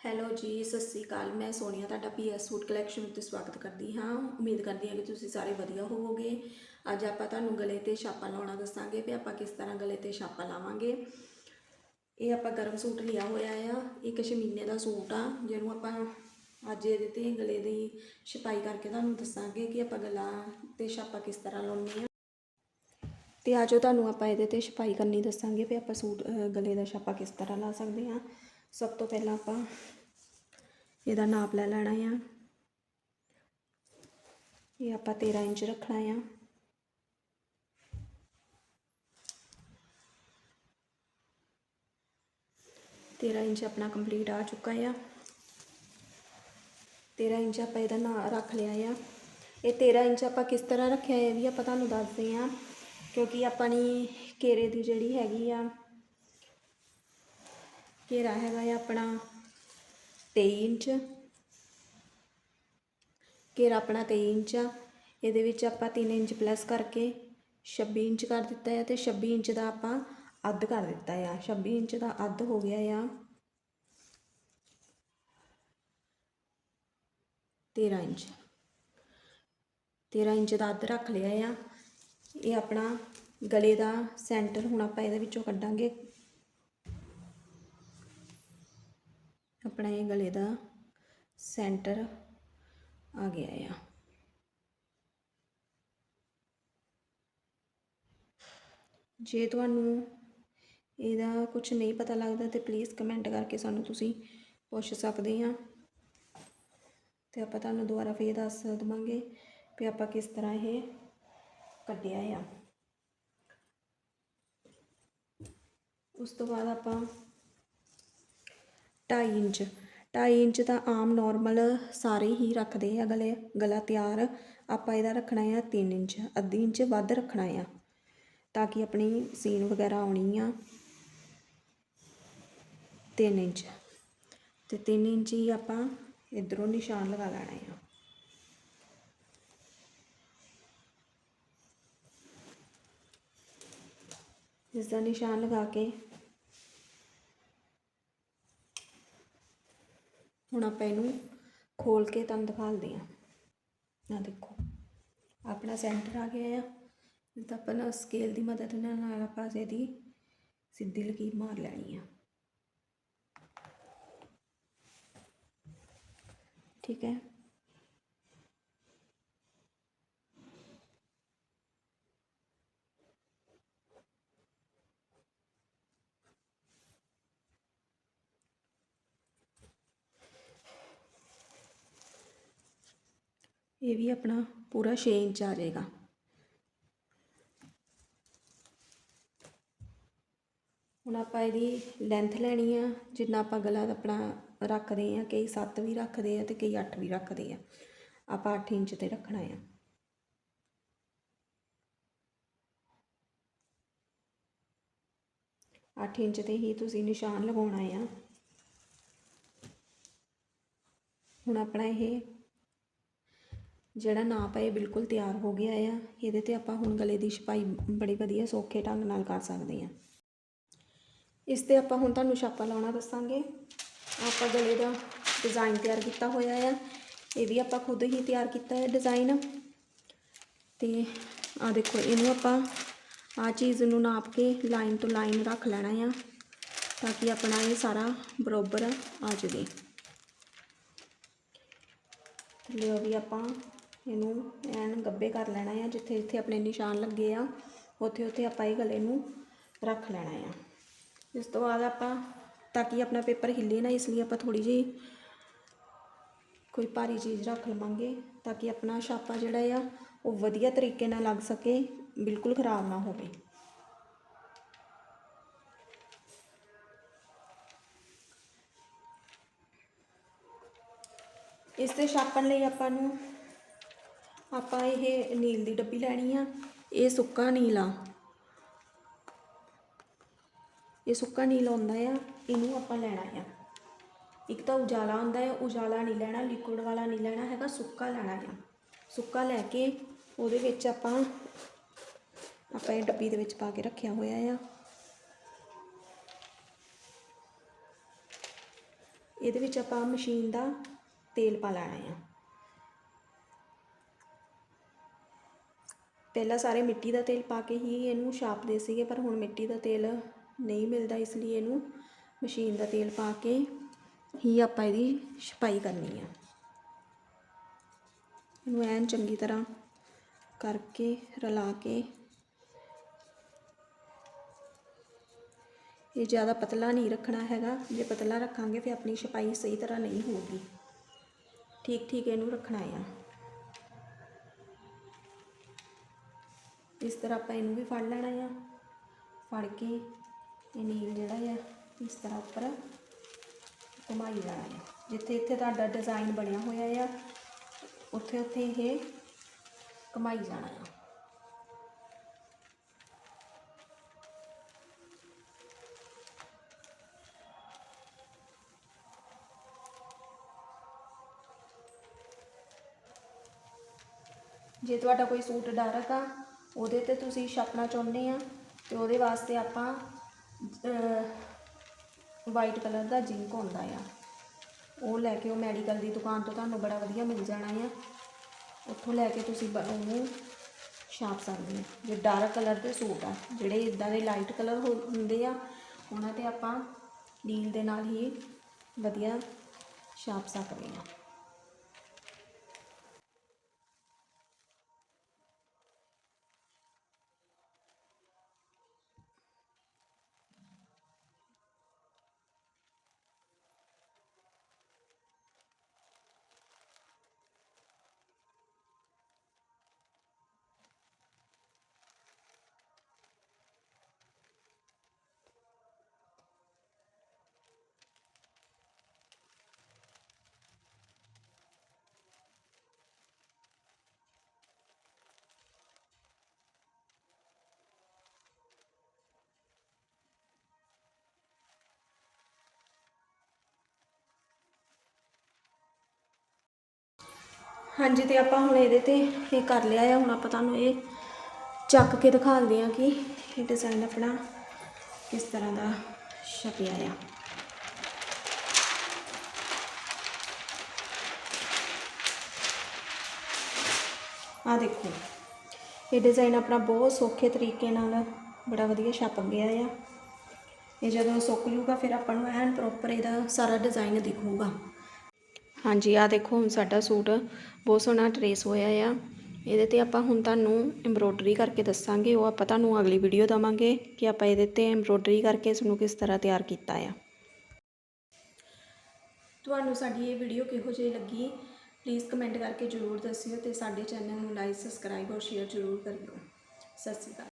Hello ਜੀ, ਸਤਿ ਸ੍ਰੀ ਅਕਾਲ। ਮੈਂ ਸੋਨੀਆ, ਤੁਹਾਡਾ ਪੀਐਸ ਸੂਟ ਕਲੈਕਸ਼ਨ ਉੱਤੇ ਸਵਾਗਤ ਕਰਦੀ ਹਾਂ। ਉਮੀਦ ਕਰਦੀ ਹਾਂ ਕਿ ਤੁਸੀਂ ਸਾਰੇ ਵਧੀਆ ਹੋਵੋਗੇ। ਅੱਜ ਆਪਾਂ ਤੁਹਾਨੂੰ ਗਲੇ ਤੇ ਛਾਪਾ ਲਾਉਣਾ ਦੱਸਾਂਗੇ ਵੀ ਆਪਾਂ ਕਿਸ ਤਰ੍ਹਾਂ ਗਲੇ ਤੇ ਛਾਪਾ ਲਾਵਾਂਗੇ। ਇਹ ਆਪਾਂ ਗਰਮ ਸੂਟ ਲਿਆ ਹੋਇਆ ਆ। ਇੱਕ ਸ਼ਮੀਨੇ ਦਾ ਸੂਟ ਆ, ਜਿਹਨੂੰ ਆਪਾਂ ਅੱਜ ਇਹਦੇ ਤੇ ਗਲੇ ਦੀ ਛਪਾਈ ਕਰਕੇ ਤੁਹਾਨੂੰ ਦੱਸਾਂਗੇ ਕਿ ਆਪਾਂ ਗਲਾ ਤੇ ਛਾਪਾ ਕਿਸ ਤਰ੍ਹਾਂ ਲਾਉਣੀ ਆ ਤੇ ਆਜੋ ਤੁਹਾਨੂੰ ਆਪਾਂ ਇਹਦੇ ਤੇ ਛਪਾਈ ਕਰਨੀ ਦੱਸਾਂਗੇ ਵੀ ਆਪਾਂ ਸੂਟ ਗਲੇ ਦਾ ਛਾਪਾ ਕਿਸ ਤਰ੍ਹਾਂ ਲਾ ਸਕਦੇ ਹਾਂ। ਸਭ ਤੋਂ ਪਹਿਲਾਂ ਆਪਾਂ ਇਹਦਾ ਨਾਪ ਲੈ ਲੈਣਾ ਆ। ਇਹ ਆਪਾਂ 13 ਇੰਚ ਰੱਖਣਾ ਆ। ਤੇਰ੍ਹਾਂ ਇੰਚ ਆਪਣਾ ਕੰਪਲੀਟ ਆ ਚੁੱਕਾ ਆ। 13 ਇੰਚ ਆਪਾਂ ਇਹਦਾ ਨਾਂ ਰੱਖ ਲਿਆ ਆ। ਇਹ 13 ਇੰਚ ਆਪਾਂ ਕਿਸ ਤਰ੍ਹਾਂ ਰੱਖਿਆ ਇਹ ਵੀ ਆਪਾਂ ਤੁਹਾਨੂੰ ਦੱਸਦੇ ਆ। ਕਿਉਂਕਿ ਆਪਾਂ ਨੇ ਕੇਰੇ ਦੀ ਜਿਹੜੀ ਹੈਗੀ ਆ ਘੇਰਾ ਹੈਗਾ ਆ ਆਪਣਾ 23 ਇੰਚ। ਘੇਰਾ ਆਪਣਾ 23 ਇੰਚ ਆ। ਇਹਦੇ ਵਿੱਚ ਆਪਾਂ 3 ਇੰਚ ਪਲੱਸ ਕਰਕੇ 26 ਇੰਚ ਕਰ ਦਿੱਤਾ ਹੈ ਤੇ 26 ਇੰਚ ਦਾ ਆਪਾਂ ਅੱਧ ਕਰ ਦਿੱਤਾ ਆ। 26 ਇੰਚ ਦਾ ਅੱਧ ਹੋ ਗਿਆ ਆ। 13 ਇੰਚ। 13 ਇੰਚ ਦਾ ਅੱਧ ਰੱਖ ਲਿਆ ਆ। ਇਹ ਆਪਣਾ ਗਲੇ ਦਾ ਸੈਂਟਰ ਹੁਣ ਆਪਾਂ ਇਹਦੇ ਵਿੱਚੋਂ ਕੱਢਾਂਗੇ। ਆਪਣਾ ਇਹ ਗਲੇ ਦਾ ਸੈਂਟਰ ਆ ਗਿਆ ਆ। ਜੇ ਤੁਹਾਨੂੰ ਇਹਦਾ ਕੁਝ ਨਹੀਂ ਪਤਾ ਲੱਗਦਾ ਤੇ ਪਲੀਜ਼ ਕਮੈਂਟ ਕਰਕੇ ਸਾਨੂੰ ਤੁਸੀਂ ਪੁੱਛ ਸਕਦੇ ਆ। ਤੇ ਆਪਾਂ ਤੁਹਾਨੂੰ ਦੁਬਾਰਾ ਫੇਰ ਦੱਸ ਦਵਾਂਗੇ ਵੀ ਆਪਾਂ ਕਿਸ ਤਰ੍ਹਾਂ ਇਹ ਕੱਢਿਆ ਆ। ਉਸ ਤੋਂ ਬਾਅਦ ਆਪਾਂ ਢਾਈ ਇੰਚ। ਢਾਈ ਇੰਚ ਤਾਂ ਆਮ ਨੋਰਮਲ ਸਾਰੇ ਹੀ ਰੱਖਦੇ ਆ। ਗਲੇ ਗਲਾ ਤਿਆਰ ਆਪਾਂ ਇਹਦਾ ਰੱਖਣਾ ਆ 3 ਇੰਚ। ਅੱਧੀ ਇੰਚ ਵੱਧ ਰੱਖਣਾ ਆ ਤਾਂ ਕਿ ਆਪਣੀ ਸੀਨ ਵਗੈਰਾ ਆਉਣੀ ਆ 3 ਇੰਚ। ਤੇ 3 ਇੰਚ ਹੀ ਆਪਾਂ ਇਧਰੋਂ ਨਿਸ਼ਾਨ ਲਗਾ ਲੈਣਾ ਆ। ਇਸ ਦਾ ਨਿਸ਼ਾਨ ਲਗਾ ਕੇ ਹੁਣ ਆਪਾਂ ਇਹਨੂੰ ਖੋਲ ਕੇ ਤੁਹਾਨੂੰ ਦਿਖਾਉਂਦੇ ਆ ਆ ਦੇਖੋ, ਆਪਣਾ ਸੈਂਟਰ ਆ ਗਿਆ ਆ। ਤਾਂ ਆਪਾਂ ਨਾ ਸਕੇਲ ਦੀ ਮਦਦ ਨਾਲ ਨਾਲ ਆਪਾਂ ਇਹਦੀ ਸਿੱਧੀ ਲਕੀਰ ਮਾਰ ਲੈਣੀ ਆ। ਠੀਕ ਹੈ? ਇਹ ਵੀ ਆਪਣਾ ਪੂਰਾ 6 ਇੰਚ ਆ ਜਾਏਗਾ। ਹੁਣ ਆਪਾਂ ਇਹਦੀ ਲੈਂਥ ਲੈਣੀ ਆ, ਜਿੰਨਾ ਆਪਾਂ ਗਲਾ ਆਪਣਾ ਰੱਖਦੇ ਆ, ਕਈ 7 ਵੀ ਰੱਖਦੇ ਆ ਤੇ ਕਈ 8 ਵੀ ਰੱਖਦੇ ਆ। ਆਪਾਂ 8 ਇੰਚ ਤੇ ਰੱਖਣਾ ਆ। ਅੱਠ ਇੰਚ ਤੇ ਹੀ ਤੁਸੀਂ ਨਿਸ਼ਾਨ ਲਗਾਉਣਾ ਆ। ਹੁਣ ਆਪਣਾ ਇਹ ਜਿਹੜਾ ਨਾਪ ਹੈ ਇਹ ਬਿਲਕੁਲ ਤਿਆਰ ਹੋ ਗਿਆ ਆ। ਇਹਦੇ ਤੇ ਆਪਾਂ ਹੁਣ ਗਲੇ ਦੀ ਛਪਾਈ ਬੜੀ ਵਧੀਆ ਸੌਖੇ ਢੰਗ ਨਾਲ ਕਰ ਸਕਦੇ ਹਾਂ। ਇਸ ਤੇ ਆਪਾਂ ਹੁਣ ਤੁਹਾਨੂੰ ਛਾਪਾ ਲਾਉਣਾ ਦੱਸਾਂਗੇ। ਆਪਾਂ ਗਲੇ ਦਾ ਡਿਜ਼ਾਈਨ ਤਿਆਰ ਕੀਤਾ ਹੋਇਆ ਆ। ਇਹ ਵੀ ਆਪਾਂ ਖੁਦ ਹੀ ਤਿਆਰ ਕੀਤਾ ਹੈ ਡਿਜ਼ਾਈਨ ਤੇ ਆ ਦੇਖੋ, ਇਹਨੂੰ ਆਪਾਂ ਆ ਚੀਜ਼ ਨੂੰ ਨਾਪ ਕੇ ਲਾਈਨ ਤੋਂ ਲਾਈਨ ਰੱਖ ਲੈਣਾ ਆ ਤਾਂ ਕਿ ਆਪਣਾ ਇਹ ਸਾਰਾ ਬਰੋਬਰ ਆ ਜਾਵੇ। ਲਿਓ ਵੀ ਆਪਾਂ ਇਹਨੂੰ ਐਨ ਗੱਬੇ ਕਰ ਲੈਣਾ ਆ, ਜਿੱਥੇ ਜਿੱਥੇ ਆਪਣੇ ਨਿਸ਼ਾਨ ਲੱਗੇ ਆ, ਉੱਥੇ ਉੱਥੇ ਆਪਾਂ ਇਹ ਗਲੇ ਨੂੰ ਰੱਖ ਲੈਣਾ ਆ। ਇਸ ਤੋਂ ਬਾਅਦ ਆਪਾਂ, ਤਾਂ ਕਿ ਆਪਣਾ ਪੇਪਰ ਹਿੱਲੇ ਨਾ, ਇਸ ਲਈ ਆਪਾਂ ਥੋੜੀ ਜਿਹੀ ਕੋਈ ਭਾਰੀ ਚੀਜ਼ ਰੱਖ ਲਵਾਂਗੇ, ਤਾਂ ਕਿ ਆਪਣਾ ਛਾਪਾ ਜਿਹੜਾ ਆ, ਉਹ ਵਧੀਆ ਤਰੀਕੇ ਨਾਲ ਲੱਗ ਸਕੇ, ਬਿਲਕੁਲ ਖਰਾਬ ਨਾ ਹੋਵੇ। ਇਸ ਤੇ ਛਾਪਣ ਲਈ ਆਪਾਂ ਨੂੰ ਆਪਾਂ ਇਹ ਨੀਲ ਦੀ ਡੱਬੀ ਲੈਣੀ ਆ, ਇਹ ਸੁੱਕਾ ਨੀਲਾ ਇਹ ਸੁੱਕਾ ਨੀਲ ਆਉਂਦਾ ਆ, ਇਹਨੂੰ ਆਪਾਂ ਲੈਣਾ ਆ। ਇੱਕ ਤਾਂ ਉਜਾਲਾ ਹੁੰਦਾ ਹੈ ਉਜਾਲਾ ਨਹੀਂ ਲੈਣਾ ਲਿਕੁਇਡ ਵਾਲਾ ਨਹੀਂ ਲੈਣਾ ਹੈਗਾ, ਸੁੱਕਾ ਲੈਣਾ ਆ। ਸੁੱਕਾ ਲੈ ਕੇ ਉਹਦੇ ਵਿੱਚ ਆਪਾਂ ਆਪਾਂ ਇਹ ਡੱਬੀ ਦੇ ਵਿੱਚ ਪਾ ਕੇ ਰੱਖਿਆ ਹੋਇਆ ਆ। ਇਹਦੇ ਵਿੱਚ ਆਪਾਂ ਮਸ਼ੀਨ ਦਾ ਤੇਲ ਪਾ ਲੈਣਾ ਆ। ਪਹਿਲਾਂ ਸਾਰੇ ਮਿੱਟੀ ਦਾ ਤੇਲ ਪਾ ਕੇ ਹੀ ਇਹਨੂੰ ਛਾਪਦੇ ਸੀਗੇ, ਪਰ ਹੁਣ ਮਿੱਟੀ ਦਾ ਤੇਲ ਨਹੀਂ ਮਿਲਦਾ, ਇਸ ਲਈ ਇਹਨੂੰ ਮਸ਼ੀਨ ਦਾ ਤੇਲ ਪਾ ਕੇ ਹੀ ਆਪਾਂ ਇਹਦੀ ਛਪਾਈ ਕਰਨੀ ਆ। ਇਹਨੂੰ ਐਨ ਚੰਗੀ ਤਰ੍ਹਾਂ ਕਰਕੇ ਰਲਾ ਕੇ ਇਹ ਜ਼ਿਆਦਾ ਪਤਲਾ ਨਹੀਂ ਰੱਖਣਾ ਹੈਗਾ। ਜੇ ਪਤਲਾ ਰੱਖਾਂਗੇ, ਫਿਰ ਆਪਣੀ ਛਪਾਈ ਸਹੀ ਤਰ੍ਹਾਂ ਨਹੀਂ ਹੋਊਗੀ। ਠੀਕ ਠੀਕ ਇਹਨੂੰ ਰੱਖਣਾ ਆ। ਇਸ ਤਰ੍ਹਾਂ ਆਪਾਂ ਇਹਨੂੰ ਵੀ ਫੜ ਲੈਣਾ ਆ। ਫੜ ਕੇ ਇਹ ਨੀਲ ਜਿਹੜਾ ਆ, ਇਸ ਤਰ੍ਹਾਂ ਉੱਪਰ ਘੁਮਾਈ ਜਾਣਾ ਆ। ਜਿੱਥੇ ਇੱਥੇ ਤੁਹਾਡਾ ਡਿਜ਼ਾਈਨ ਬਣਿਆ ਹੋਇਆ ਆ, ਉੱਥੇ ਉੱਥੇ ਇਹ ਘੁਮਾਈ ਜਾਣਾ ਆ। ਜੇ ਤੁਹਾਡਾ ਕੋਈ ਸੂਟ ਡਾਰਕ ਆ ਉਹਦੇ ਤੇ ਤੁਸੀਂ ਛਾਪਣਾ ਚਾਹੁੰਦੇ ਆ ਤੇ ਉਹਦੇ ਵਾਸਤੇ ਆਪਾਂ ਵਾਈਟ ਕਲਰ ਦਾ ਜਿੰਕ ਹੁੰਦਾ ਆ। ਉਹ ਲੈ ਕੇ ਉਹ ਮੈਡੀਕਲ ਦੀ ਦੁਕਾਨ ਤੋਂ ਤੁਹਾਨੂੰ ਬੜਾ ਵਧੀਆ ਮਿਲ ਜਾਣਾ ਆ। ਉੱਥੋਂ ਲੈ ਕੇ ਤੁਸੀਂ ਬ- ਉਹਨੂੰ ਛਾਪ ਸਕਦੇ ਹੋ। ਜੇ ਡਾਰਕ ਕਲਰ ਦੇ ਸੂਟ ਆ, ਜਿਹੜੇ ਇਦਾਂ ਦੇ ਲਾਈਟ ਕਲਰ ਹੁੰਦੇ ਆ, ਉਹਨਾਂ ਤੇ ਆਪਾਂ ਨੀਲ ਦੇ ਨਾਲ ਹੀ ਵਧੀਆ ਛਾਪ ਸਕਦੇ ਆ। ਹਾਂਜੀ ਤੇ ਆਪਾਂ ਹੁਣ ਇਹਦੇ ਤੇ ਇਹ ਕਰ ਲਿਆ ਆ, ਹੁਣ ਆਪਾਂ ਤੁਹਾਨੂੰ ਇਹ ਚੱਕ ਕੇ ਦਿਖਾਉਂਦੇ ਆ ਕਿ ਇਹ ਡਿਜ਼ਾਈਨ ਆਪਣਾ ਕਿਸ ਤਰ੍ਹਾਂ ਦਾ ਛਪਿਆ ਆ। ਆ ਦੇਖੋ, ਇਹ ਡਿਜ਼ਾਈਨ ਆਪਣਾ ਬਹੁਤ ਸੌਖੇ ਤਰੀਕੇ ਨਾਲ ਬੜਾ ਵਧੀਆ ਛਪ ਗਿਆ ਆ। ਇਹ ਜਦੋਂ ਸੁੱਕ ਜੂਗਾ ਫਿਰ ਆਪਾਂ ਨੂੰ ਐਨ ਪ੍ਰੋਪਰ ਇਹਦਾ ਸਾਰਾ ਡਿਜ਼ਾਈਨ ਦਿਖੂਗਾ। ਹਾਂਜੀ ਆ ਦੇਖੋ ਹੁਣ ਸਾਡਾ ਸੂਟ ਬਹੁਤ ਸੋਹਣਾ ਟਰੇਸ ਹੋਇਆ ਆ। ਇਹਦੇ ਤੇ ਆਪਾਂ ਹੁਣ ਤੁਹਾਨੂੰ ਐਮਬ੍ਰੋਇਡਰੀ ਕਰਕੇ ਦੱਸਾਂਗੇ, ਉਹ ਆਪਾਂ ਤੁਹਾਨੂੰ ਅਗਲੀ ਵੀਡੀਓ ਦਵਾਂਗੇ ਕਿ ਆਪਾਂ ਇਹਦੇ ਤੇ ਐਮਬ੍ਰੋਇਡਰੀ ਕਰਕੇ ਇਸ ਨੂੰ ਕਿਸ ਤਰ੍ਹਾਂ ਤਿਆਰ ਕੀਤਾ ਆ। ਤੁਹਾਨੂੰ ਸਾਡੀ ਇਹ ਵੀਡੀਓ ਕਿਹੋ ਜਿਹੀ ਲੱਗੀ ਪਲੀਜ਼ ਕਮੈਂਟ ਕਰਕੇ ਜ਼ਰੂਰ ਦੱਸਿਓ ਤੇ ਸਾਡੇ ਚੈਨਲ ਨੂੰ ਲਾਈਕ ਸਬਸਕ੍ਰਾਈਬ ਔਰ ਸ਼ੇਅਰ ਜ਼ਰੂਰ ਕਰਿਓ। ਸਤਿ ਸ਼੍ਰੀ ਅਕਾਲ।